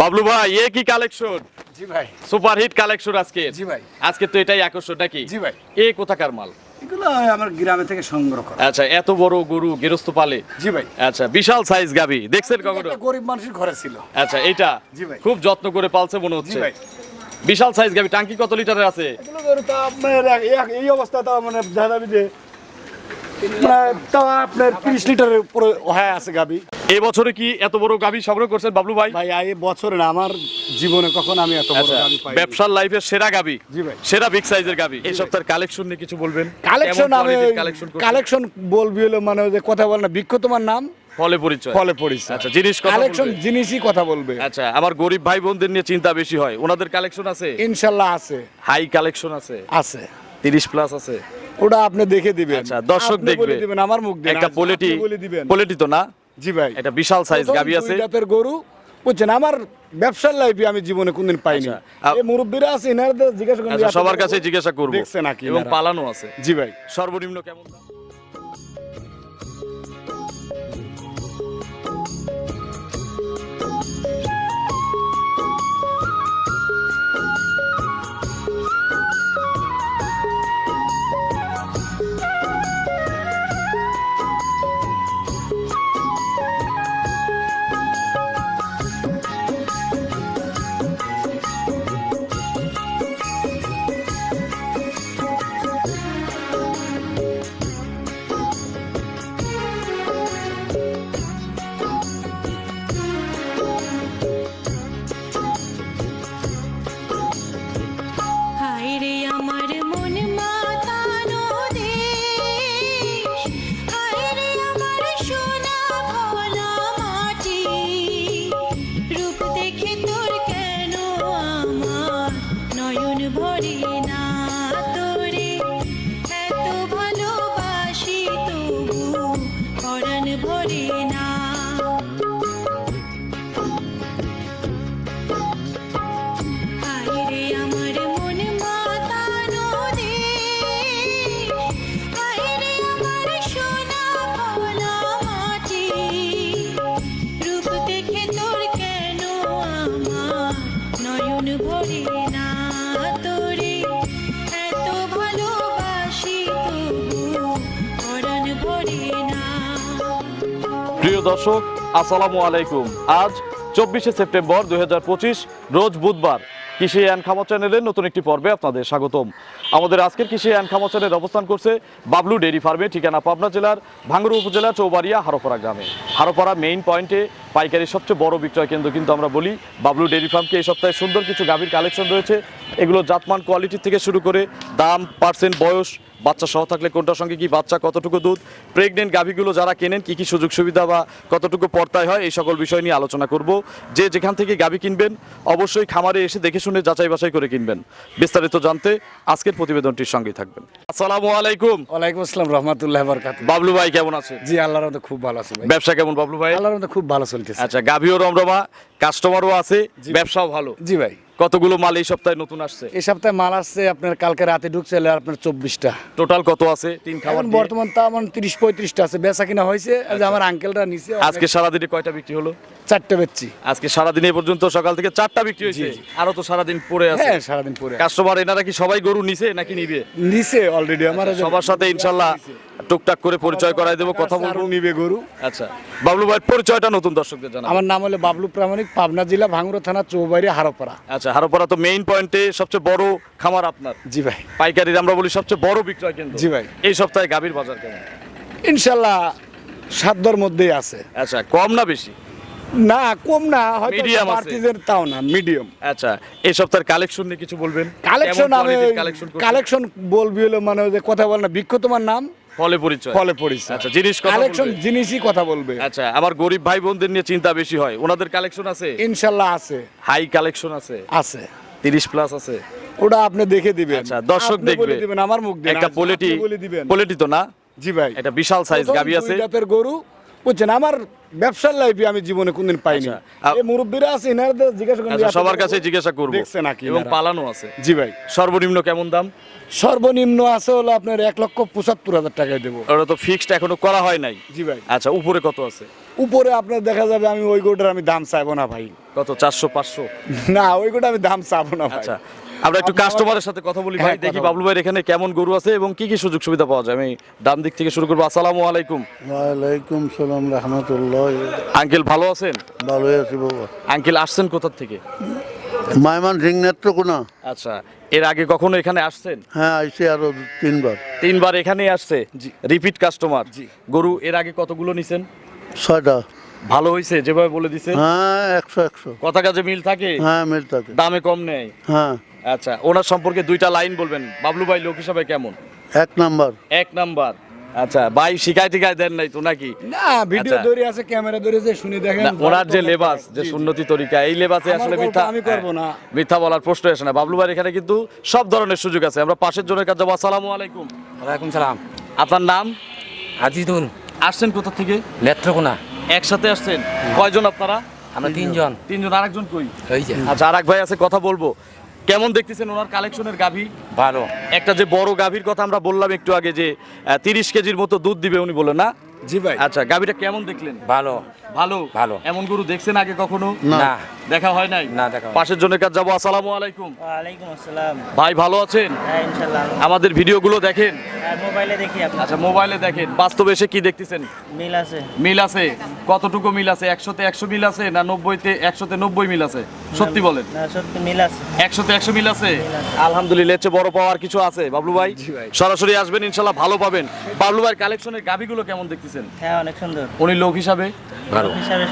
বাবলু ভাই এ কি কালেকশন জি ভাই। সুপার হিট কালেকশন আজকে। জি ভাই। আজকে তো এটাই আকর্ষণ নাকি? জি ভাই। এ কোথাকার মাল? এগুলো আমার গ্রামে থেকে সংগ্রহ করা। আচ্ছা এত বড় গরু গেরস্ত পালে? জি ভাই। আচ্ছা বিশাল সাইজ গাবি দেখছেন কখনো? গরিব মানুষের ঘরে ছিল। আচ্ছা এটা জি ভাই। খুব যত্ন করে পালছে মনে জি ভাই। বিশাল সাইজ গাবি টাঙ্কি কত লিটারের আছে? এগুলো আপনার এই অবস্থা তো মানে যে আপনার তিরিশ লিটারের উপরে হ্যাঁ আছে গাবি। এই বছরে কি এত বড় গাবি সংগ্রহ করছেন বাবলু ভাই? ভাই এই বছরে না আমার জীবনে কখন আমি এত বড় আচ্ছা গাবি পাই ব্যবসার লাইফের সেরা গাবি? জি ভাই। সেরা বিগ সাইজের গাবি? এই সপ্তাহের কালেকশন নিয়ে কিছু বলবেন? কালেকশন আমি কালেকশন কালেকশন বলবি হলো মানে যে কথা বল না বৃক্ষ তোমার নাম? ফলে পরিচয়। ফলে পড়িস আচ্ছা জিনিস কথা কালেকশন জিনিসই কথা বলবে। আচ্ছা আমার গরিব ভাই বোনদের নিয়ে চিন্তা বেশি হয়। ওনাদের কালেকশন আছে? ইনশাল্লাহ আছে। হাই কালেকশন আছে? আছে। তিরিশ প্লাস আছে? ওটা আপনি দেখে দিবেন। আচ্ছা দর্শক দেখবে। দিবেন আমার মুখ দিয়ে একটা পোলেটি পোলেটি তো না? জি ভাই। এটা বিশাল সাইজ গাবি আছে। জাতের গরু বুঝছেন? আমার ব্যবসার লাইফে আমি জীবনে কোনদিন পাইনি। না আপ- এই মুরব্বীরা আছে এনারদের জিজ্ঞাসা করেন আচ্ছা সবার কাছে জিজ্ঞাসা করব। দেখছেন নাকি এবং পালানো আছে। জি ভাই। সর্বনিম্ন কেমন দর্শক, আসসালামু আলাইকুম। আজ চব্বিশে সেপ্টেম্বর দুই রোজ বুধবার কৃষি অ্যান্ড খামা চ্যানেলের নতুন একটি পর্বে আপনাদের স্বাগতম। আমাদের আজকের কৃষি অ্যান্ড খামা চ্যানেল অবস্থান করছে বাবলু ডেইরি ফার্মে, ঠিকানা পাবনা জেলার ভাঙ্গুরু উপজেলা, চৌবাড়িয়া, হারোপাড়া গ্রামে। হারোপাড়া মেইন পয়েন্টে পাইকারি সবচেয়ে বড় বিক্রয় কেন্দ্র কিন্তু আমরা বলি বাবলু ডেইরি ফার্মকে। এই সপ্তাহে সুন্দর কিছু গাভীর কালেকশন রয়েছে। এগুলো জাতমান কোয়ালিটি থেকে শুরু করে দাম, পার্সেন্ট, বয়স বাচ্চা সহ থাকলে কোনটার সঙ্গে কি বাচ্চা কতটুকু দুধ? প্রেগনেন্ট গাভীগুলো যারা কেনেন কি কি সুযোগ সুবিধা বা কতটুকু পর্তায় হয় এই সকল বিষয় নিয়ে আলোচনা করব। যে যেখান থেকে গাভী কিনবেন অবশ্যই খামারে এসে দেখে শুনে যাচাই বাছাই করে কিনবেন। বিস্তারিত জানতে আজকের প্রতিবেদনটির সঙ্গেই থাকবেন। আসসালামু আলাইকুম। ওয়ালাইকুম আসসালাম রহমতুল্লাহ বরকাত বাবলু ভাই কেমন আছে? জি আল্লাহর মধ্যে খুব ভালো আছে ব্যবসা কেমন বাবলু ভাই? আল্লাহর মধ্যে খুব ভালো চলতেছে। আচ্ছা গাভীও রমরমা কাস্টমারও আছে ব্যবসাও ভালো। জি ভাই। কতগুলো মাল এই সপ্তাহে নতুন আসছে? এই সপ্তাহে মাল আসছে আপনার কালকে রাতে ঢুকছে আপনার চব্বিশটা। টোটাল কত আছে? তিন খাবার বর্তমান তা আমার তিরিশ পঁয়ত্রিশটা আছে বেচা কিনা হয়েছে যে আমার আঙ্কেলরা নিচে আজকে সারাদিনে কয়টা বিক্রি হলো? চারটে বেচছি। আজকে সারাদিন এই পর্যন্ত সকাল থেকে চারটা বিক্রি হয়েছে। আরও তো সারাদিন পরে আছে। হ্যাঁ সারাদিন পরে কাস্টমার এনারা কি সবাই গরু নিছে নাকি নিবে? নিচে অলরেডি আমার সবার সাথে ইনশাল্লাহ টুকটাক করে পরিচয় করাই দেবো কথা বলব। নিবে গরু। আচ্ছা। বাবলু ভাই পরিচয়টা নতুন দর্শকদের জানা আমার নাম হলো বাবলু প্রামাণিক পাবনা জেলা ভাঙ্গুরা থানা চৌবাড়ি হারোপাড়া। আচ্ছা হারোপাড়া তো মেইন পয়েন্টে সবচেয়ে বড় খামার আপনার। জি ভাই। পাইকারির আমরা বলি সবচেয়ে বড় বিক্রয় কেন্দ্র। জি ভাই। এই সপ্তাহে গাভীর বাজার কেমন? ইনশাল্লাহ সাধ্যর মধ্যেই আছে। আচ্ছা কম না বেশি? না কম না হয়তো। বাড়তিদের তাও না মিডিয়াম আচ্ছা এই সপ্তাহের কালেকশন নিয়ে কিছু বলবেন? কালেকশন আমি কালেকশন কালেকশন বলবি হলো মানে ওই যে কথা বল না বৃক্ষ তোমার নাম? ফলে পরিচয়। ফলে পরিচয়। আচ্ছা জিনিস কথা কালেকশন জিনিসই কথা বলবে। আচ্ছা আমার গরিব ভাই বোনদের নিয়ে চিন্তা বেশি হয়। ওনাদের কালেকশন আছে? ইনশাল্লাহ আছে। হাই কালেকশন আছে? আছে। তিরিশ প্লাস আছে? ওটা আপনি দেখে দিবেন। আচ্ছা দর্শক দেখবে। দিবেন আমার মুখ দিয়ে একটা পোলেটি পোলেটি তো না? জি ভাই। এটা বিশাল সাইজ গাবি আছে। জাতের গরু বুঝছেন আমার ব্যবসার লাইফে আমি জীবনে কোনদিন পাইনি। আচ্ছা, এই মুরব্বীরা আছে এনাদের জিজ্ঞাসা করেন আচ্ছা সবার কাছে জিজ্ঞাসা করব। দেখছে নাকি এবং পালানো আছে। জি ভাই। সর্বনিম্ন কেমন দাম? সর্বনিম্ন আছে হলো আপনার এক লক্ষ পঁচাত্তর হাজার টাকায় দেবো। ওটা তো ফিক্সড এখনও করা হয় নাই। জি ভাই। আচ্ছা উপরে কত আছে? উপরে আপনার দেখা যাবে আমি ওই গোটার আমি দাম চাইব না ভাই। কত চারশো পাঁচশো? না ওই গোটা আমি দাম চাবো না আচ্ছা আমরা একটু কাস্টমারের সাথে কথা বলি ভাই হ্যাঁ, দেখি বাবলু ভাই এখানে কেমন গরু আছে এবং কি কি সুযোগ সুবিধা পাওয়া যায়? আমি ডান দিক থেকে শুরু করব। আসসালামু আলাইকুম। ওয়ালাইকুম সালাম রহমতুল্লাহ। আঙ্কেল ভালো আছেন? ভালো আছি বাবা। আঙ্কেল আসছেন কোথা থেকে? মাইমান সিং নেত্রকোনা আচ্ছা এর আগে কখনো এখানে আসছেন? হ্যাঁ আইসি আরও তিনবার। তিনবার এখানেই আসছে? রিপিট কাস্টমার জি। গরু এর আগে কতগুলো নিছেন? ছয়টা। ভালো হয়েছে যেভাবে বলে দিছে? হ্যাঁ একশো একশো। কথা কাজে মিল থাকে? হ্যাঁ মিল থাকে। দামে কম নেয় হ্যাঁ। আচ্ছা ওনার সম্পর্কে দুইটা লাইন বলবেন। বাবলু ভাই লোক হিসাবে কেমন? এক নাম্বার। এক নাম্বার। আচ্ছা ভাই শিকায় টিকায় দেন নাই তো নাকি? না ভিডিও আচ্ছা। ধরে আছে ক্যামেরা ধরে যে শুনে দেখেন না, ওনার যে লেবাস যে সুন্নতি তরিকা এই লেবাসে আসলে মিথ্যা আমি করব না। হ্যাঁ, মিথ্যা বলার প্রশ্ন আসে না। বাবলু ভাই এখানে কিন্তু সব ধরনের সুযোগ আছে। আমরা পাশের জনের কাছে যাব। আসসালামু আলাইকুম। ওয়ালাইকুম সালাম। আপনার নাম? আজিদুল। আসছেন কোথা থেকে? নেত্রকোনা। একসাথে আসছেন? কয়জন আপনারা? আমরা তিনজন। তিনজন আরেকজন কই? আচ্ছা আর এক ভাই আছে কথা বলব। কেমন দেখতেছেন ওনার কালেকশনের গাভী? ভালো। একটা যে বড় গাভীর কথা আমরা বললাম একটু আগে যে তিরিশ কেজির মতো দুধ দিবে উনি বলে না? জি ভাই। আচ্ছা গাভীটা কেমন দেখলেন? ভালো। ভালো? ভালো। এমন গরু দেখছেন আগে কখনো? না। দেখা হয় নাই? না, দেখা পাশের জনের কাছে যাব আসসালামু আলাইকুম। ওয়ালাইকুম আসসালাম। ভাই ভালো আছেন? হ্যাঁ ইনশাল্লাহ আমাদের ভিডিওগুলো দেখেন? মোবাইলে দেখি আপনার আচ্ছা মোবাইলে দেখেন। বাস্তবে এসে কি দেখতেছেন? মিল আছে। মিল আছে? কতটুকু মিল আছে? একশোতে একশো মিল আছে না নব্বইতে একশোতে নব্বই মিল আছে? সত্যি বলেন। না সত্যি মিল আছে। একশোতে একশো মিল আছে? আলহামদুলিল্লাহ চেয়ে বড় পাওয়ার কিছু আছে? বাবলু ভাই সরাসরি আসবেন ইনশাল্লাহ ভালো পাবেন। বাবলু ভাই কালেকশনের গাভিগুলো কেমন দেখতেছেন? হ্যাঁ অনেক সুন্দর। উনি লোক হিসাবে? ভালো হিসাবে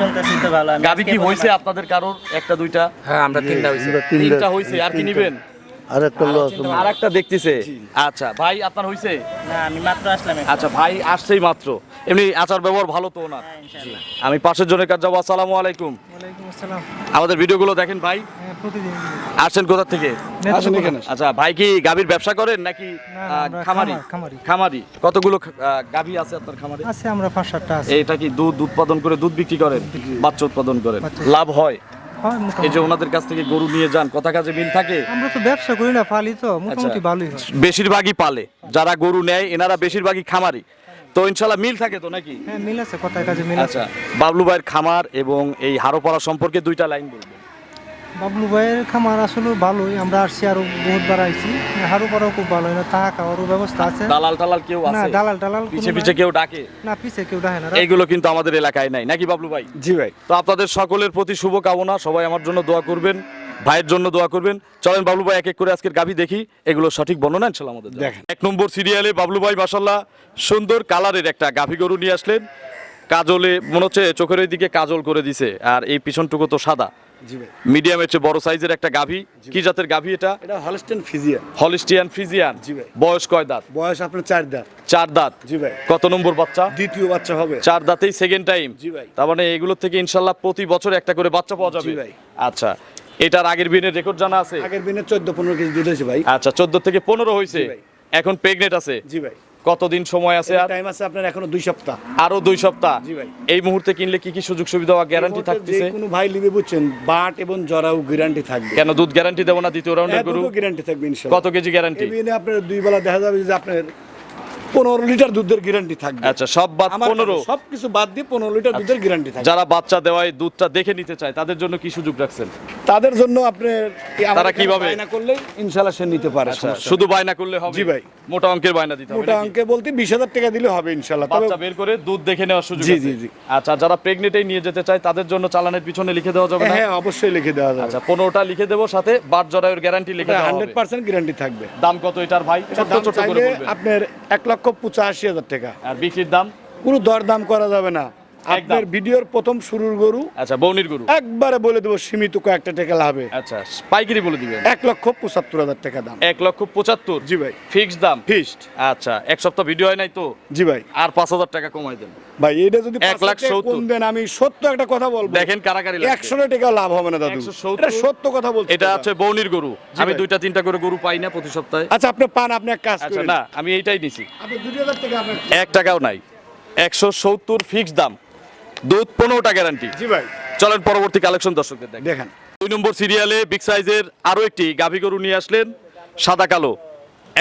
তো ভালো কি হইছে হয়েছে আপনাদের কারোর? একটা দুইটা? হ্যাঁ আমরা তিনটা হয়েছি তিনটা। হয়েছে আর কি নিবেন? আর একটা লস আর একটা দেখতেছে। আচ্ছা ভাই আপনার হয়েছে না আমি মাত্র আসলাম আচ্ছা ভাই আসছেই মাত্র। এমনি আচার ব্যবহার ভালো তো না হ্যাঁ আমি পাশের জনের কাছে যাব আসসালামু আলাইকুম। আমাদের ভিডিওগুলো দেখেন ভাই। হ্যাঁ প্রতিদিন। আসছেন কোথা থেকে? আচ্ছা ভাই কি গাভীর ব্যবসা করেন নাকি খামারি খামারি। খামারি। কতগুলো গাভী আছে আপনার খামারে? আছে আমরা পাঁচ সাতটা আছে। এটা কি দুধ উৎপাদন করে দুধ বিক্রি করেন? বাচ্চা উৎপাদন করেন? লাভ হয়? এই যে ওনাদের কাছ থেকে গরু নিয়ে যান কথা কাজে মিল থাকে? আমরা তো ব্যবসা করি না পালি তো মোটামুটি আচ্ছা। ভালোই হয়। বেশিরভাগই পালে। যারা গরু নেয় এনারা বেশিরভাগই খামারি। তো ইনশাল্লাহ মিল থাকে তো নাকি? হ্যাঁ মিল আছে কথায় কাজে মিল আচ্ছা বাবলু ভাইয়ের খামার এবং এই হারোপাড়া সম্পর্কে দুইটা লাইন বলবেন। বাবলু ভাইয়ের খামার আসলে ভালোই আমরা আসছি আরও বহুতবার আইছি। হারু পাড়াও খুব ভালো না থাকা খাওয়ারও ব্যবস্থা আছে। দালাল টালাল কেউ না দালাল টালাল পিছে পিছে কেউ ডাকে? না পিছে কেউ দেখে না এইগুলো কিন্তু আমাদের এলাকায় নাই। নাকি বাবলু ভাই? জি ভাই। তো আপনাদের সকলের প্রতি শুভকামনা সবাই আমার জন্য দোয়া করবেন। ভাইয়ের জন্য দোয়া করবেন। চলেন বাবলু ভাই এক এক করে আজকের গাভী দেখি। এগুলো সঠিক বর্ণনা ইনশাল্লাহ আমাদের। দেখেন। এক নম্বর সিরিয়ালে বাবলু ভাই মাসাল্লাহ সুন্দর কালারের একটা গাভী গরু নিয়ে আসলেন। কাজলে মনে হচ্ছে চোখের ওই দিকে কাজল করে দিছে আর এই পিছনটুকু তো সাদা। মিডিয়ামের চেয়ে বড় সাইজের একটা গাভী। কি জাতের গাভী এটা? এটা হলস্টেন ফিজিয়ান। হলিস্টিয়ান ফ্রিজিয়ান জি ভাই। বয়স কয় দাঁত? বয়স আপনার চার দাঁত। চার দাঁত। জি ভাই। কত নম্বর বাচ্চা? দ্বিতীয় বাচ্চা হবে। চার দাঁতেই সেকেন্ড টাইম জি ভাই। তার মানে এগুলো থেকে ইনশাল্লাহ প্রতি বছর একটা করে বাচ্চা পাওয়া যাবে। জি ভাই। আচ্ছা এটার আগের বিনের রেকর্ড জানা আছে? আগের দিনে চোদ্দ পনেরো কেজি দুধ হয়েছে ভাই। আচ্ছা চোদ্দ থেকে পনেরো হয়েছে। এখন প্রেগনেন্ট আছে। জি ভাই। কতদিন সময় আছে আর? টাইম আছে আপনার এখনও দুই সপ্তাহ। আরও দুই সপ্তাহ। জি ভাই। এই মুহূর্তে কিনলে কি কি সুযোগ সুবিধা বা গ্যারান্টি থাকতেছে যে কোনো ভাই লিবে বুঝছেন বাট এবং জরাও গ্যারান্টি থাকবে। কেন দুধ গ্যারান্টি দেবো না দ্বিতীয় রাউন্ডের হ্যাঁ, গরু? গ্যারান্টি থাকবে ইনশাআল্লাহ কত কেজি গ্যারান্টি এই বিনে আপনার দুই বেলা দেখা যাবে যে আপনার পনেরো লিটার দুধের গ্যারান্টি থাকবে। আচ্ছা সব বাদ পনেরো? সব কিছু বাদ দিয়ে পনেরো লিটার দুধের গ্যারান্টি থাকবে। যারা বাচ্চা দেওয়ায় দুধটা দেখে নিতে চায় তাদের জন্য কি সুযোগ রাখছেন? তাদের জন্য আমাদের তারা কীভাবে? বায়না করলে ইনশাআল্লাহ সে নিতে পারে আচ্ছা শুধু বায়না করলে হবে? জি ভাই। মোটা অঙ্কের বায়না দিতে হবে মোটা অঙ্কে বলতে বিশ হাজার টাকা দিলে হবে ইনশাআল্লাহ। বাচ্চা বের করে দুধ দেখে নেওয়ার সুযোগ জি, আছে। জি, জি। আচ্ছা যারা প্রেগনেন্টেই নিয়ে যেতে চায় তাদের জন্য চালানের পিছনে লিখে দেওয়া যাবে না? হ্যাঁ অবশ্যই লিখে দেওয়া যাবে। আচ্ছা পনেরোটা লিখে দেবো সাথে বাট জরায়ুর গ্যারান্টি লিখে দেওয়া হান্ড্রেড হবে পার্সেন্ট গ্যারান্টি থাকবে। দাম কত এটার ভাই? দাম ছোট্ট করে বলবেন। আপনার এক লক্ষ পঁচাশি হাজার টাকা। আর বিক্রির দাম? কোনো দরদাম করা যাবে না। আপনার ভিডিওর প্রথম শুরুর গরু। আচ্ছা বৌনির গরু। একবারে বলে দেবো সীমিত কয়েকটা টাকা লাভে। আচ্ছা পাইকারি বলে দিবেন। এক লক্ষ পঁচাত্তর হাজার টাকা দাম। এক লক্ষ পঁচাত্তর। জি ভাই। ফিক্সড দাম? ফিক্সড। আচ্ছা এক সপ্তাহ ভিডিও হয় নাই তো? জি ভাই। আর পাঁচ হাজার টাকা কমাই দেন। ভাই এটা যদি এক লাখ। কম দেন আমি সত্য একটা কথা বলব। দেখেন কারাকারি। একশো টাকা লাভ হবে না দাদু। এটা সত্য কথা বলছি এটা হচ্ছে বৌনির গরু। আমি দুইটা তিনটা করে গরু পাই না প্রতি সপ্তাহে। আচ্ছা আপনি পান আপনি এক কাজ আচ্ছা করেন। না আমি এইটাই নিছি। আপনি দুই হাজার টাকা আপনার এক টাকাও নাই। একশো সত্তর ফিক্সড দাম। দুধ পনেরোটা গ্যারান্টি জি ভাই। চলেন পরবর্তী কালেকশন দর্শকদের দেখেন। দুই নম্বর সিরিয়ালে বিগ সাইজের আরও একটি গাভী গরু নিয়ে আসলেন সাদা কালো।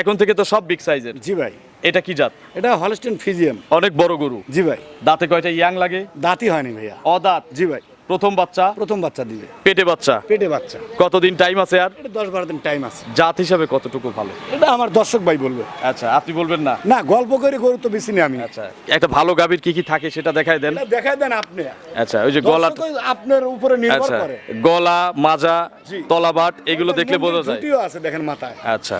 এখন থেকে তো সব বিগ সাইজের জি ভাই। এটা কি জাত? এটা হলস্টেন ফিজিয়াম অনেক বড় গরু। জি ভাই। দাঁতে কয়টা ইয়াং লাগে? দাঁতই হয়নি ভাইয়া। অদাঁত। জি ভাই। প্রথম বাচ্চা? প্রথম বাচ্চা দিবে। পেটে বাচ্চা? পেটে বাচ্চা। কতদিন টাইম আছে আর? দশ বারো দিন টাইম আছে। জাত হিসাবে কতটুকু ভালো? এটা আমার দর্শক ভাই বলবে। আচ্ছা আপনি বলবেন না? না গল্প করে গরু তো বেশি নেই আমি। আচ্ছা একটা ভালো গাভীর কি কি থাকে সেটা দেখাই দেন। দেখাই দেন আপনি। আচ্ছা ওই যে গলা আপনার উপরে নির্ভর আচ্ছা করে। গলা মাজা। তলাবাট এগুলো দেখলে বোঝা যায়। জুতিও আছে দেখেন মাথায়। আচ্ছা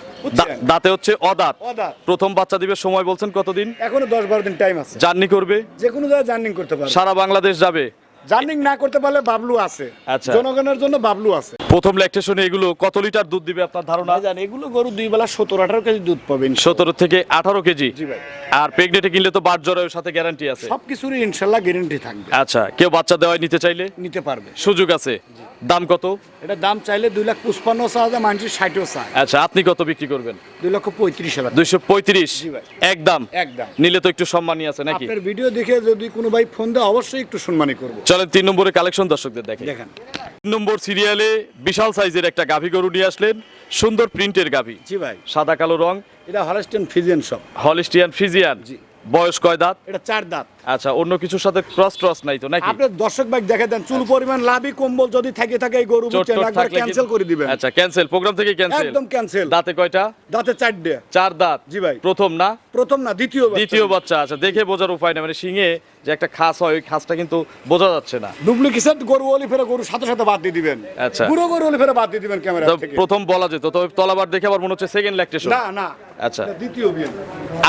দাঁতে হচ্ছে অদাঁত। অদাঁত। প্রথম বাচ্চা দিবে সময় বলছেন কতদিন? এখনও দশ বারো দিন টাইম আছে। জার্নি করবে? যে কোনো জায়গায় জার্নি করতে পারবে। সারা বাংলাদেশ যাবে? জার্নিং না করতে পারলে বাবলু আছে। আচ্ছা। জনগণের জন্য বাবলু আছে। প্রথম ল্যাকটেশনে এগুলো কত লিটার দুধ দিবে আপনার ধারণা? জান এগুলো গরু দুই বেলা সতেরো আঠারো কেজি দুধ পাবেন সতেরো থেকে আঠারো কেজি? জি ভাই। আর প্রেগনেটে কিনলে তো বাট জরায়ুর সাথে গ্যারান্টি আছে। সব কিছুরই ইনশাল্লাহ গ্যারেন্টি থাকবে। আচ্ছা কেউ বাচ্চা দেওয়াই নিতে চাইলে? নিতে পারবে। সুযোগ আছে। দাম কত? এটা দাম চাইলে দুই লাখ পুষ্পান্ন চা হাজার মানুষের ষাটও চা আচ্ছা আপনি কত বিক্রি করবেন? দুই লক্ষ পঁয়ত্রিশ হাজার। দুইশো পঁয়ত্রিশ? জি ভাই। একদম একদম। নিলে তো একটু সম্মানই আছে নাকি? আপনার ভিডিও দেখে যদি কোনো ভাই ফোন দেয় অবশ্যই একটু সম্মানী করব। চলেন তিন নম্বরে কালেকশন দর্শকদের দেখে দেখেন। তিন নম্বর সিরিয়ালে বিশাল সাইজের একটা গাভী গরু নিয়ে আসলেন সুন্দর প্রিন্টের গাভী। জি ভাই। সাদা কালো রং। এটা হলস্টিয়ান ফিজিয়ান সব হলিস্টিয়ান ফিজিয়ান জি। বয়স কয় দাঁত? এটা চার দাঁত। আচ্ছা অন্য কিছুর সাথে ক্রস ট্রস নাই তো নাকি? আপনার দর্শক ভাই দেখে দেন চুল পরিমাণ লাভই কম্বল যদি থাকে থাকে এই গরু বুঝছেন একবার ক্যান্সেল করে দিবেন। আচ্ছা ক্যান্সেল প্রোগ্রাম থেকে ক্যান্সেল একদম ক্যান্সেল দাঁতে কয়টা? দাঁতে চারটে চার দাঁত। জি ভাই। প্রথম না? প্রথম না দ্বিতীয় বাচ্চা। দ্বিতীয় বাচ্চা আচ্ছা দেখে বোঝার উপায় না মানে শিঙে যে একটা খাস হয় ওই খাসটা কিন্তু বোঝা যাচ্ছে না। ডুপ্লিকেট গরু ওলি ফেরে গরু সাথে সাথে বাদ দিয়ে দিবেন। আচ্ছা। পুরো গরু ওলি ফেরে বাদ দিয়ে দিবেন ক্যামেরা থেকে। প্রথম বলা যেত তবে তলাবার দেখে আবার মনে হচ্ছে সেকেন্ড ল্যাকটেশন না না। আচ্ছা। দ্বিতীয় বিয়ে।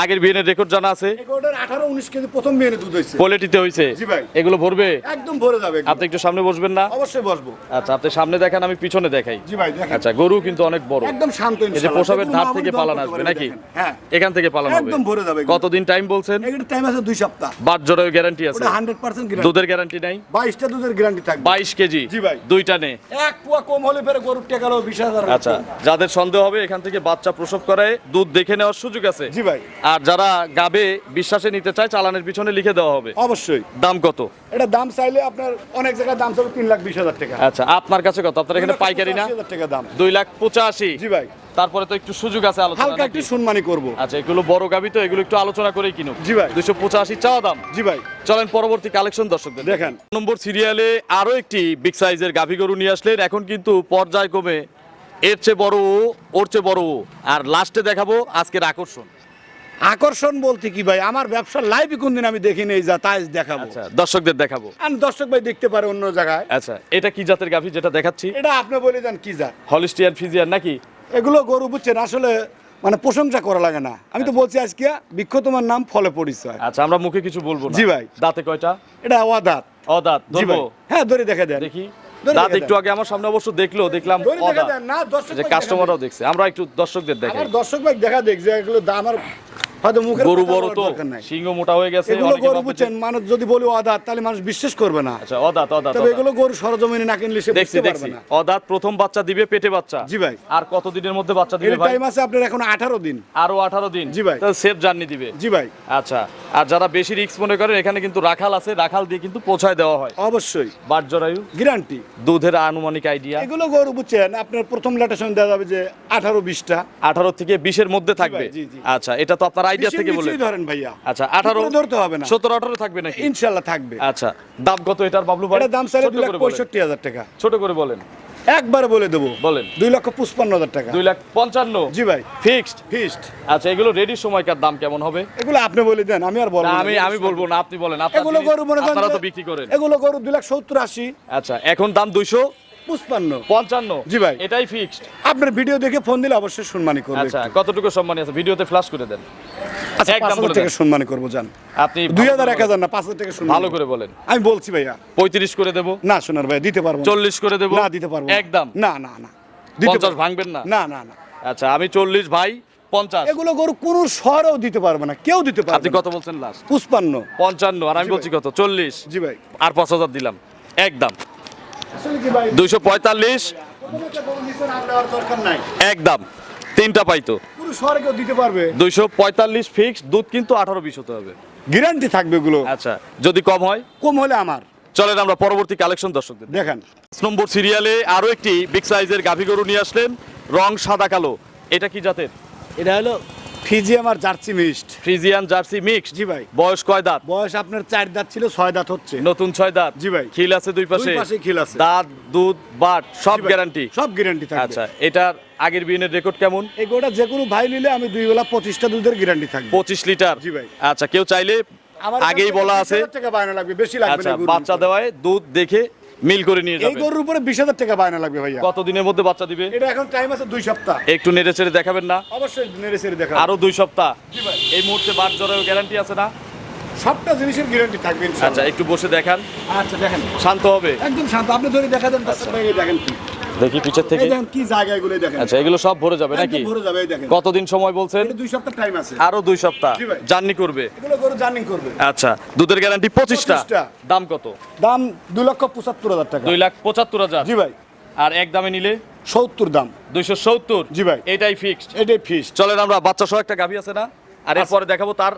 আগের বিয়ের রেকর্ড জানা আছে? এগারোটার আঠারো উনিশ কেজি প্রথম বিয়ে দুধ কোয়ালিটিতে হয়েছে জি ভাই। এগুলো ভরবে? একদম ভরে যাবে আপনি একটু সামনে বসবেন না? অবশ্যই বসবো। আচ্ছা আপনি সামনে দেখান আমি পিছনে দেখাই। জি ভাই দেখেন। আচ্ছা গরু কিন্তু অনেক বড়। একদম শান্ত এই যে। পোশাবের ধার থেকে পালান আসবে নাকি? হ্যাঁ। এখান থেকে পালান হবে। একদম ভরে যাবে কতদিন টাইম বলছেন? এগুলো টাইম আছে দুই সপ্তাহ। বাট জোড়ায় গ্যারান্টি আছে। ওটা হান্ড্রেড পার্সেন্ট দুধের গ্যারান্টি নাই? বাইশটা দুধের গ্যারান্টি থাকবে। বাইশ কেজি? জি ভাই। দুইটা নে। এক পোয়া কম হলে ফেরে গরুর টেকা হলো বিশ হাজার আচ্ছা যাদের সন্দেহ হবে এখান থেকে বাচ্চা প্রসব করায় দুধ দেখে নেওয়ার সুযোগ আছে। জি ভাই। আর যারা গাবে বিশ্বাসে নিতে চায় চালানের পিছনে লিখে দেওয়া হবে। অবশ্যই। দাম কত? এটা দাম চাইলে আপনার অনেক জায়গায় দাম চাইলে তিন লাখ বিশ হাজার টাকা। আচ্ছা আপনার কাছে কত? আপনার এখানে পাইকারি না? 85,000 টাকা দাম। দুই লাখ পঁচাশি। জি ভাই। তারপরে তো একটু সুযোগ আছে আলোচনা হালকা? একটু সম্মানী করব। আচ্ছা এগুলো বড় গাবি তো এগুলো একটু আলোচনা করেই কিনুক। জি ভাই। দুশো পঁচাশি চাওয়া দাম। জি ভাই। চলেন পরবর্তী কালেকশন দর্শকদের দেখেন। নম্বর সিরিয়ালে আরও একটি বিগ সাইজের গাভী গরু নিয়ে আসলেন। এখন কিন্তু পর্যায় পর্যায়ক্রমে এর চেয়ে বড় ওর চেয়ে বড় আর লাস্টে দেখাবো আজকের আকর্ষণ। আকর্ষণ বলতে কি ভাই? আমার ব্যবসার লাইভই কোনদিন আমি দেখি নেই যা তাই দেখাবো। আচ্ছা দর্শকদের দেখাবো। আর দর্শক ভাই দেখতে পারে অন্য জায়গায়। আচ্ছা এটা কি জাতের গাভী যেটা দেখাচ্ছি? এটা আপনি বলে দেন কি যা হলিস্টিয়ান ফিজিয়ান নাকি? এগুলো গরু বুঝছেন আসলে মানে প্রশংসা করা লাগে না। আমি তো বলছি আজকে বৃক্ষ তোমার নাম ফলে পরিচয়। আচ্ছা আমরা মুখে কিছু বলব না। জি ভাই। দাঁতে কয়টা? এটা অদাত। অদাঁত জি ভাই। ধরবো? হ্যাঁ ধরে দেখা দেন। দেখি। দাঁত একটু আগে আমার সামনে অবশ্য দেখল দেখলাম যে কাস্টমাররাও দেখছে। আমরা একটু দর্শকদের দেখে দেখাই। দর্শক ভাই দেখা দেখ যে এগুলো আমার হয়তো মুখের গরু বড় তো সিংহ মোটা হয়ে গেছে এগুলো গরু বুঝছেন মানুষ যদি বলি অদাত তাহলে মানুষ বিশ্বাস করবে না। আচ্ছা অদাঁত অদাঁত তবে এগুলো গরু সরজমিনে না কিনলে সে বুঝতে পারবে না। অদাঁত প্রথম বাচ্চা দিবে পেটে বাচ্চা। জি ভাই। আর কত দিনের মধ্যে বাচ্চা দিবে ভাই? টাইম আছে আপনার এখন আঠারো দিন। আরও আঠারো দিন? জি ভাই। তাহলে সেফ জার্নি দিবে। জি ভাই। আচ্ছা আর যারা বেশি রিস্ক মনে করেন এখানে কিন্তু রাখাল আছে রাখাল দিয়ে কিন্তু পৌঁছায় দেওয়া হয়। অবশ্যই। বাট জরায়ু? গ্যারান্টি দুধের আনুমানিক আইডিয়া এগুলো গরু বুঝছেন আপনার প্রথম লেটেশন দেওয়া যাবে যে আঠারো বিশটা। আঠারো থেকে বিশের মধ্যে থাকবে। আচ্ছা এটা তো আপনার আইডিয়া থেকে বলে ধরেন ভাইয়া। আচ্ছা আঠারো উপরে ধরতে হবে না। সতেরো আঠারো থাকবে নাকি? ইনশাল্লাহ থাকবে। আচ্ছা দাম কত এটার বাবলু ভাই? এটা দাম চাইলে ছোট দুই লাখ করে বলেন। পঁয়ষট্টি হাজার টাকা। ছোট করে বলেন। একবারে বলে দেবো। বলেন। দুই লক্ষ পঁচপান্ন হাজার টাকা। দুই লাখ পঞ্চান্ন? জি ভাই। ফিক্সড? ফিস্ট আচ্ছা এগুলো রেডি সময়কার দাম কেমন হবে? এগুলো আপনি বলে দেন আমি আর বলব। আমি আমি বলব না আপনি বলেন। এগুলো গরু মনে করেন তো বিক্রি করেন। এগুলো গরু দুই লাখ সত্তর আশি। আচ্ছা এখন দাম দুইশো? পুষ্পান্ন পঞ্চান্ন। জি ভাই। এটাই ফিক্সড আপনার ভিডিও দেখে ফোন দিলে অবশ্যই সম্মানী করব আচ্ছা কতটুকু সম্মানী আছে? ভিডিওতে ফ্ল্যাশ করে দেন। আচ্ছা পাঁচ হাজার টাকা সম্মানী করব জান। আপনি দুই হাজার এক হাজার না পাঁচ হাজার টাকা বলেন। ভালো করে বলেন। আমি বলছি ভাইয়া। পঁয়ত্রিশ করে দেবো। না শোনার ভাই দিতে পারব চল্লিশ করে দেবো। না দিতে পারব একদম না না না। পঞ্চাশ ভাঙবেন না। না না না। আচ্ছা আমি চল্লিশ ভাই পঞ্চাশ। এগুলো গরু কোনো শহরেও দিতে পারবে না কেউ দিতে পারবে আপনি কত বলছেন লাস্ট পুষ্পান্ন পঞ্চান্ন আর আমি বলছি কত? চল্লিশ। জি ভাই। আর পাঁচ হাজার দিলাম। একদম দুইশো পঁয়তাল্লিশ। একদম। তিনটা পাইতো। পুরো দিতে পারবে? দুইশো পঁয়তাল্লিশ ফিক্স দুধ কিন্তু আঠারো বিশ হতে হবে। গ্যারান্টি থাকবে এগুলো। আচ্ছা যদি কম হয়? কম হলে আমার। চলেন আমরা পরবর্তী কালেকশন দর্শকদের দেখেন। নম্বর সিরিয়ালে আরও একটি বিগ সাইজের গাভী গরু নিয়ে আসলেন রং সাদা কালো। এটা কি জাতের? এটা হলো ফিজিয়াম আর Jersey mixed. Friesian Jersey mix জি ভাই। বয়স কয় দাঁত? বয়স আপনার চার দাঁত ছিল ছয় দাঁত হচ্ছে। নতুন ছয় দাঁত? জি ভাই। খিল আছে দুই পাশে? দুই পাশে খিল আছে। দাঁত দুধ বাট সব গ্যারান্টি সব গ্যারান্টি থাকবে। আচ্ছা এটার আগের বিয়ের রেকর্ড কেমন? এই গোটা যে কোনো ভাই নিলে আমি দুই বেলা পঁচিশটা দুধের গ্যারান্টি থাকবে। পঁচিশ লিটার? জি ভাই। আচ্ছা কেউ চাইলে আগেই বলা আছে। টাকা বায়না লাগবে বেশি লাগবে আচ্ছা বাচ্চা দেওয়ায় দুধ দেখে মিল করে নিয়ে এই গরুর উপরে বিশ হাজার টাকা বায়না লাগবে ভাইয়া। কত দিনের মধ্যে বাচ্চা দিবে? এটা এখন টাইম আছে দুই সপ্তাহ। একটু নেড়েচেড়ে দেখাবেন না? অবশ্যই নেড়েচেড়ে দেখাবো। দেখা আরও দুই সপ্তাহ। জি ভাই। এই মুহূর্তে বাদ জরায়ু গ্যারান্টি আছে না? সবটা জিনিসের গ্যারান্টি থাকবে আচ্ছা একটু বসে দেখান। আচ্ছা দেখেন। শান্ত হবে। একদম শান্ত। আপনি ধরে দেখা দেন সাথে দেখেন কি। দেখি পিছের থেকে। কি জায়গা এগুলো দেখেন। আচ্ছা এগুলো সব ভরে যাবে নাকি? ভরে যাবে দেখেন। কতদিন সময় বলছেন? দুই সপ্তাহ টাইম আছে। আরও দুই সপ্তাহ। জার্নি করবে। এগুলো গরু জার্নিং করবে। আচ্ছা দুধের গ্যারান্টি পঁচিশটা। 25টা। দাম কত? দাম দুই লক্ষ পঁচাত্তর হাজার টাকা। দুই লাখ পঁচাত্তর হাজার। জি ভাই। আর এক দামে নিলে? সত্তর দাম। দুইশো সত্তর? জি ভাই। এটাই ফিক্সড এটাই ফিস চলেন আমরা বাচ্চা সহ একটা গাভী আছে না? আর এরপরে দেখাবো তার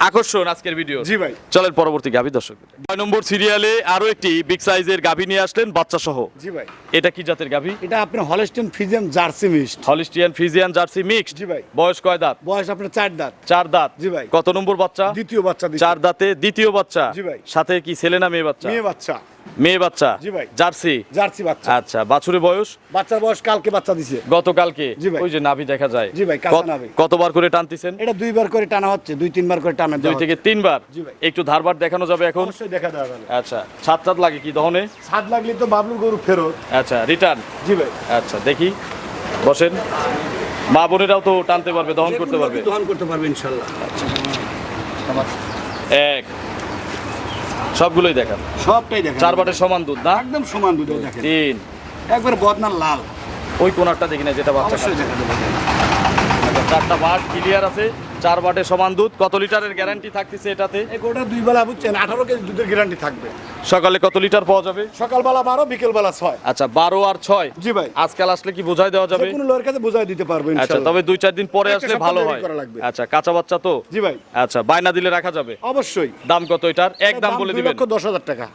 আকর্ষণ আজকের ভিডিও জি ভাই। চলেন পরবর্তী গাভী দর্শক। নয় নম্বর সিরিয়ালে আরও একটি বিগ সাইজের গাভী নিয়ে আসলেন বাচ্চা সহ জি ভাই। এটা কি জাতের গাভী? এটা আপনার Holstein Friesian Jersey mixed Holstein Friesian Jersey mixed জি ভাই। বয়স কয় দাঁত? বয়স আপনার চার দাঁত। চার দাঁত। জি ভাই। কত নম্বর বাচ্চা? দ্বিতীয় বাচ্চা। চার দাঁতে দ্বিতীয় বাচ্চা। জি ভাই। সাথে কি ছেলে না মেয়ে বাচ্চা? মেয়ে বাচ্চা। মেয়ে বাচ্চা? জি ভাই। জার্সি? জার্সি বাচ্চা। আচ্ছা বাছুরের বয়স? বাচ্চার বয়স কালকে বাচ্চা দিছে। গতকালকে। ওই যে নাভি দেখা যায়। জি ভাই, কাঁচা নাভি। কতবার করে টানতেছেন? এটা দুইবার করে টানা হচ্ছে দুই তিনবার করে টানা দুই থেকে তিনবার? জি ভাই। একটু ধারবার দেখানো যাবে এখন? অবশ্যই দেখা যাবে। আচ্ছা সাত সাত লাগে কি দহনে? স্বাদ লাগলে তো বাবলুর গরু ফেরত। আচ্ছা রিটার্ন? জি ভাই। আচ্ছা দেখি। বসেন। মা বোনেরাও তো টানতে পারবে দহন করতে পারবে। দহন করতে পারবে ইনশাল্লাহ। এক। সবগুলোই দেখেন। সবটাই দেখেন। চার বাটের সমান দুধ না? একদম সমান দুধ দেখেন। তিন। একবার বদনার লাল। ওই কোনারটা দেখি না যেটা বাচ্চা অবশ্যই দেখা দেবে চারটা বাট ক্লিয়ার আছে। চার বাটে সমান দুধ। কত লিটারের গ্যারান্টি থাকতেছে এটাতে? গরুটা দুই বেলা বুঝছেন আঠারো কেজি দুধের গ্যারান্টি থাকবে। সকালে কত লিটার পাওয়া যাবে? সকালবেলা বারো বিকেলবেলা ছয়। আচ্ছা বারো আর ছয়? জি ভাই। আজকাল আসলে কি বোঝাই দেওয়া যাবে? কোনো লোকের কাছে বোঝাই দিতে পারবে আচ্ছা তবে দুই চার দিন পরে আসলে ভালো হয়। আচ্ছা কাঁচা বাচ্চা তো? জি ভাই। আচ্ছা বায়না দিলে রাখা যাবে? অবশ্যই। দাম কত এটার? এক দাম বলে দিবেন। লক্ষ দশ হাজার টাকা।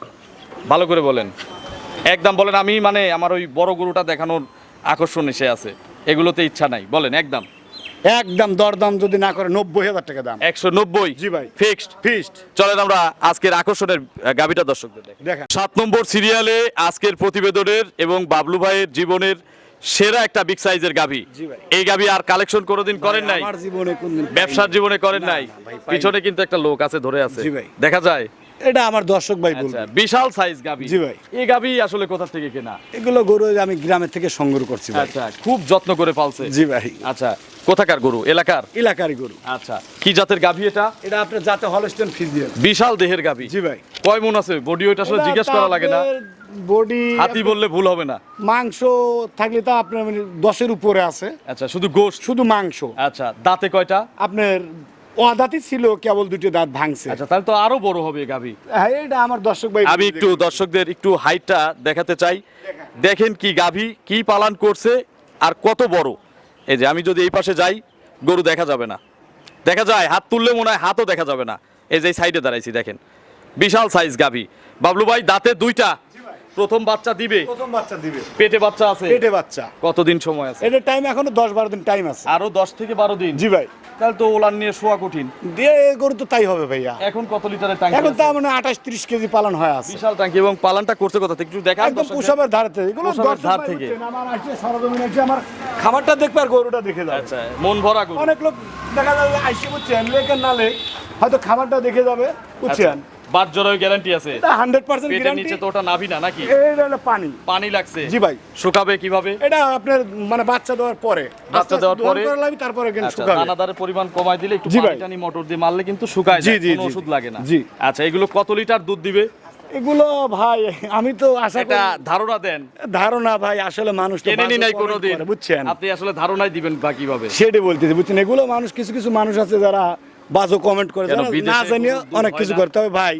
ভালো করে বলেন। এক দাম বলেন আমি মানে আমার ওই বড় গরুটা দেখানোর আকর্ষণ এসে আছে। এগুলোতে ইচ্ছা নাই। বলেন একদম একদম দরদাম যদি না করে নব্বই হাজার টাকা দাম। একশো নব্বই? জি ভাই। ফিক্সড ফিস্ট চলেন আমরা আজকের আকর্ষণের গাভীটা দর্শকদের দেখেন। সাত নম্বর সিরিয়ালে আজকের প্রতিবেদনের এবং বাবলু ভাইয়ের জীবনের সেরা একটা বিগ সাইজের গাভী এই গাভী আর কালেকশন কোনোদিন করেন নাই? আমার জীবনে কোনদিন ব্যবসার জীবনে করেন নাই? পিছনে কিন্তু একটা লোক আছে ধরে আছে। দেখা যায়? এটা আমার দর্শক ভাই বলবে। আচ্ছা বিশাল সাইজ গাভী জি ভাই। এই গাভী আসলে কোথা থেকে কেনা? এগুলো গরু আমি গ্রামের থেকে সংগ্রহ করছি আচ্ছা খুব যত্ন করে পালছে। জি ভাই। আচ্ছা কোথাকার গরু? এলাকার? এলাকারই গরু। আচ্ছা কি জাতের গাভী এটা? এটা আপনার যাতে হলস্টেন ফিজিয়াল বিশাল দেহের গাভী জি ভাই। কয় মন আছে? বডি ওইটা আসলে জিজ্ঞেস করা লাগে না। বডি হাতি বললে ভুল হবে না। মাংস থাকলে তো আপনার মানে দশের উপরে আছে। আচ্ছা শুধু গোশ শুধু মাংস। আচ্ছা দাঁতে কয়টা? আপনার অদাতি ছিল কেবল দুটো দাঁত ভাঙছে। আচ্ছা তাহলে তো আরও বড় হবে এই গাভী। হ্যাঁ এটা আমার দর্শক ভাই আমি একটু দর্শকদের একটু হাইটটা দেখাতে চাই। দেখেন কি গাভী কি পালন করছে আর কত বড়। এই যে আমি যদি এই পাশে যাই গরু দেখা যাবে না। দেখা যায় হাত তুললে মনে হয় হাতও দেখা যাবে না। এই যে সাইডে দাঁড়াইছি দেখেন। বিশাল সাইজ গাভী। বাবলু ভাই দাঁতে দুইটা। প্রথম বাচ্চা দিবে। প্রথম বাচ্চা দিবে। পেটে বাচ্চা আছে। পেটে বাচ্চা। কতদিন সময় আছে? এটা টাইম এখনও দশ বারো দিন টাইম আছে। আরও দশ থেকে বারো দিন। জি ভাই। তাহলে তো ওলান নিয়ে শোয়া কঠিন। দিয়ে গরু তো তাই হবে ভাইয়া। এখন কত লিটারের ট্যাঙ্ক এখন আছে? মানে আঠাশ ত্রিশ কেজি পালন হয় আছে। বিশাল ট্যাঙ্ক এবং পালনটা করছে কথা একটু দেখা একদম পুষাবের ধার থেকে। এগুলো ধার থেকে। আমার আসছে সরজমিনে এসে আমার খাবারটা দেখবে আর গরুটা দেখে যাবে। আচ্ছা মন ভরা গরু। অনেক লোক দেখা যাবে আইসি বুঝছেন লেকের না লেক হয়তো খাবারটা দেখে যাবে বুঝছেন? বাদ গ্যারান্টি আছে। এটা হান্ড্রেড পার্সেন্ট পেটের গ্যারান্টি নিচে তো ওটা নাভি না নাকি? এটা হলো পানি। পানি লাগছে। জি ভাই। শুকাবে কীভাবে? এটা আপনার মানে বাচ্চা দেওয়ার পরে। বাচ্চা দেওয়ার পরে? তারপরে কিন্তু আচ্ছা শুকাবে। দানাদারের পরিমাণ কমায় দিলে একটু পানি টানি মোটর দিয়ে মারলে কিন্তু শুকায় যায় কোনো ওষুধ লাগে না। জি। আচ্ছা এগুলো কত লিটার দুধ দিবে? এগুলো ভাই আমি তো আশা করি ধারণা দেন। ধারণা ভাই আসলে মানুষ তো কেনেনি নাই কোনোদিন। বুঝছেন? আপনি আসলে ধারণাই দিবেন বা কীভাবে? সেটাই বলতেছি বুঝছেন? এগুলো মানুষ কিছু কিছু মানুষ আছে যারা বাজো কমেন্ট করে না জানিয়ে অনেক কিছু না? করে তবে ভাই।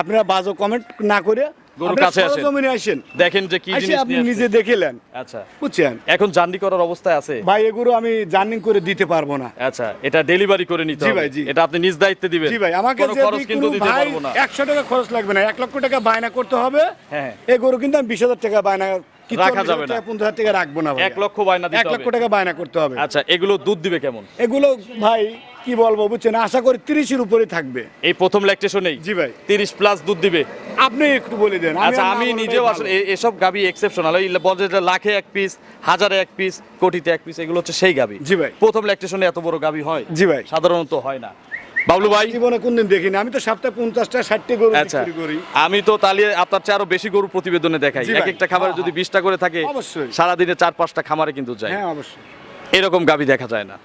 আপনারা বাজো কমেন্ট না করে গরুর কাছে আসেন। সরজমিনে আসেন। দেখেন যে কি জিনিস আপনি নিজে দেখেলেন। আচ্ছা। বুঝছেন? এখন জার্নি করার অবস্থায় আছে? ভাই এগুলো আমি জার্নিং করে দিতে পারব না। আচ্ছা এটা ডেলিভারি করে নিতে জি হবে। ভাই, জি। এটা আপনি নিজ দায়িত্বে দিবেন। জি ভাই আমাকে কোনো খরচ কিন্তু দিতে পারব না। একশো টাকা খরচ লাগবে না এক লক্ষ টাকা বায়না করতে হবে। হ্যাঁ। এই গরু কিন্তু আমি বিশ হাজার টাকা বায়না রাখা যাবে না। টাকা রাখব না এক লক্ষ বায়না এক লক্ষ টাকা বায়না করতে হবে। আচ্ছা এগুলো দুধ দিবে কেমন? এগুলো ভাই কি বলব বুঝছেন? আশা করি তিরিশের উপরে থাকবে। এই প্রথম ল্যাকটেশনেই জি ভাই। তিরিশ প্লাস দুধ দিবে। আপনি একটু বলে দেন আচ্ছা আমি নিজেও আসলে এসব গাবি এক্সেপশনাল ওই বলে যে লাখে এক পিস হাজারে এক পিস কোটিতে এক পিস এগুলো হচ্ছে সেই গাবি। জি ভাই। প্রথম ল্যাকটেশনে এত বড় গাবি হয়? জি ভাই। সাধারণত হয় না। বাবলু ভাই? জীবনে কোনদিন দেখিনি। আমি তো সপ্তাহে পঞ্চাশটা ষাটটি গরু আচ্ছা। করি। আমি তো তাহলে আপনার চেয়ে আরও বেশি গরু প্রতিবেদনে দেখাই। এক একটা খাবারে হ্যাঁ, যদি বিশটা করে থাকে অবশ্যই। সারাদিনে চার পাঁচটা খামারে কিন্তু যায়। হ্যাঁ অবশ্যই। এরকম গাবি দেখা যায় না।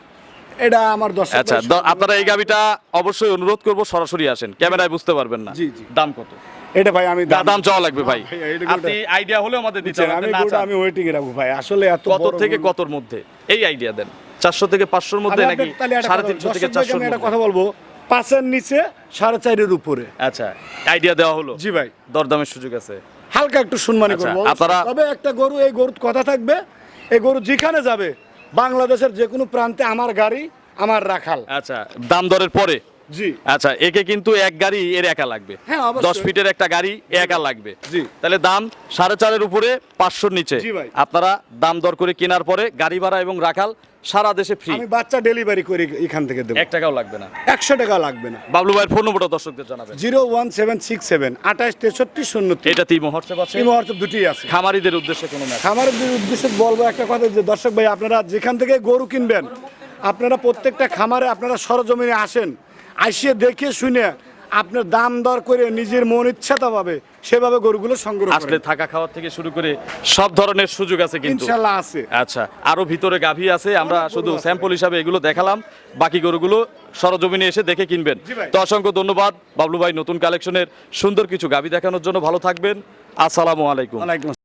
এটা আমার দশ আচ্ছা আপনারা এই গাবিটা অবশ্যই অনুরোধ করব সরাসরি আসেন। ক্যামেরায় বুঝতে পারবেন না। জি, জি। দাম কত? এটা ভাই আমি দাম চাওয়া লাগবে ভাই। আপনি আইডিয়া হলে আমাদের দিতে আমি চান। আমি ওয়েটিং এ রাখব ভাই। আসলে এত কত থেকে গরু- কতর মধ্যে? এই আইডিয়া দেন। চারশো থেকে পাঁচশোর মধ্যে নাকি আপনার- তাহলে একটা সাড়ে কথা তিনশো বলব, থেকে দর্শক ভাইকে চারশোর আমি একটা মধ্যে? কথা বলব। পাঁচের নিচে সাড়ে চারের উপরে। আচ্ছা আইডিয়া দেওয়া হলো? জি ভাই। দরদামের সুযোগ আছে। হালকা একটু সম্মানী আচ্ছা, করব। আপনারা- তবে একটা গরু এই গরুর কথা থাকবে। এই গরু যেখানে যাবে বাংলাদেশের যে কোনো প্রান্তে আমার গাড়ি আমার রাখাল। আচ্ছা দাম দরের পরে? জি। আচ্ছা একে কিন্তু এক গাড়ি এর একা লাগবে। হ্যাঁ, দশ ফিটের একটা গাড়ি একা লাগবে। জি। তাহলে দাম সাড়ে চারের উপরে পাঁচশোর নিচে। ভাই। আপনারা দাম দর করে কেনার পরে গাড়ি ভাড়া এবং রাখাল সারা দেশে ফ্রি আমি বাচ্চা ডেলিভারি করি এখান থেকে দেবো। এক টাকাও লাগবে না। একশো টাকা লাগবে না। বাবলু ভাইয়ের ফোন নম্বরটা দর্শকদের জানাবেন। Zero one seven six seven আঠাশ তেষট্টি শূন্য এটা তিন হোয়াটসঅ্যাপ আছে? এই মুহূর্তে দুটি আছে। খামারিদের উদ্দেশ্যে কোনো ম্যাচ আমার উদ্দেশ্যে বলব একটা কথা যে দর্শক ভাই আপনারা যেখান থেকে গরু কিনবেন আপনারা প্রত্যেকটা খামারে আপনারা সরজমিনে আসেন। আসিয়ে দেখে শুনে আপনার দাম দর করে নিজের মন ইচ্ছাটা পাবে সেভাবে গরুগুলো সংগ্রহ আসলে থাকা খাওয়ার থেকে শুরু করে সব ধরনের সুযোগ আছে কিন্তু। ইনশাল্লাহ আছে। আচ্ছা আরও ভিতরে গাভী আছে আমরা শুধু স্যাম্পল হিসাবে এগুলো দেখালাম বাকি গরুগুলো সরজমিনে এসে দেখে কিনবেন। তো অসংখ্য ধন্যবাদ বাবলু ভাই নতুন কালেকশনের সুন্দর কিছু গাভী দেখানোর জন্য ভালো থাকবেন। আসসালামু আলাইকুম। ওয়ালাইকুম